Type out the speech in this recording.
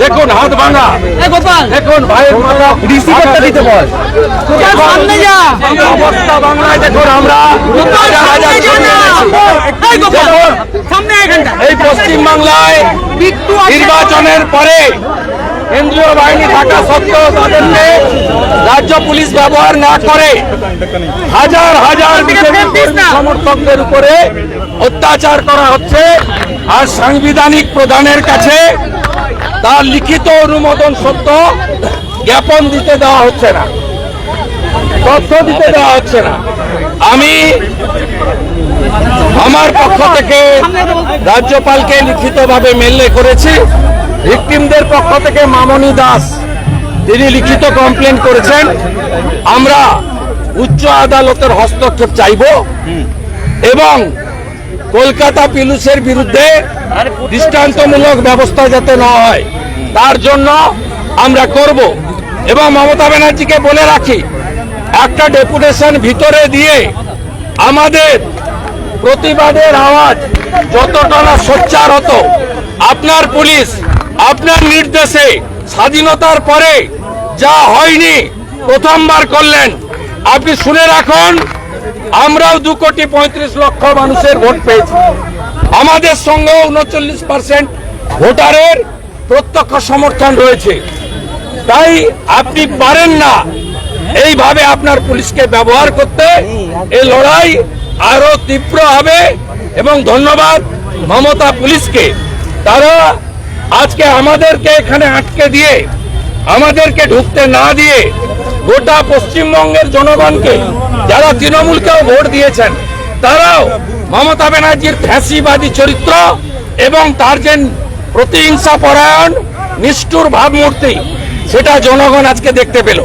দেখুন হাত ভাঙা। গোপাল। দেখুন ভাইয়ের মাথা রিসিভারটা দিতে বল। সামনে যা। অবস্থা বাংলায় দেখুন আমরা। সামনে এই পশ্চিম বাংলায় নির্বাচনের পরে কেন্দ্রীয় বাহিনী থাকা সত্ত্বেও তাদেরকে রাজ্য পুলিশ ব্যবহার না করে হাজার হাজার সমর্থকদের উপরে অত্যাচার করা হচ্ছে। আর সাংবিধানিক প্রধানের কাছে তার লিখিত অনুমোদন সত্য, জ্ঞাপন দিতে দেওয়া হচ্ছে না। তথ্য দিতে দেওয়া হচ্ছে না। আমি আমার পক্ষ থেকে রাজ্যপালকে লিখিতভাবে মেলে করেছি। ভিকটিমদের পক্ষ থেকে মামনি দাস, তিনি লিখিত কমপ্লেন করেছেন। আমরা উচ্চ আদালতের হস্তক্ষেপ চাইব এবং কলকাতা পিলুসের বিরুদ্ধে দৃষ্টান্তমূলক ব্যবস্থা যাতে না হয়, তার জন্য আমরা করব। এবং মমতা ব্যানার্জিকে বলে রাখি, একটা ডেপুটেশন ভিতরে দিয়ে আমাদের প্রতিবাদের আওয়াজ যতটা না সোচ্চার হতো, আপনার পুলিশ, আপনার নির্দেশে স্বাধীনতার পরে যা হয়নি প্রথমবার করলেন, আপনি শুনে রাখুন। আমরাও দু কোটি পঁয়ত্রিশ লক্ষ মানুষের ভোট পেয়েছি। আমাদের সঙ্গে উনচল্লিশ পার্সেন্ট ভোটারের প্রত্যক্ষ সমর্থন রয়েছে। তাই আপনি পারেন না এইভাবে আপনার পুলিশকে ব্যবহার করতে। এই লড়াই আরও তীব্র হবে এবং ধন্যবাদ মমতা পুলিশকে। তারা আজকে আমাদেরকে এখানে আটকে দিয়ে, আমাদেরকে ঢুকতে না দিয়ে গোটা পশ্চিমবঙ্গের জনগণকে যারা তৃণমূলকেও ভোট দিয়েছেন, তারাও মমতা ব্যানার্জির ফ্যাসিবাদী চরিত্র এবং তার যে প্রতিহিংসা পরায়ণ নিষ্ঠুর ভাবমূর্তি, সেটা জনগণ আজকে দেখতে পেল।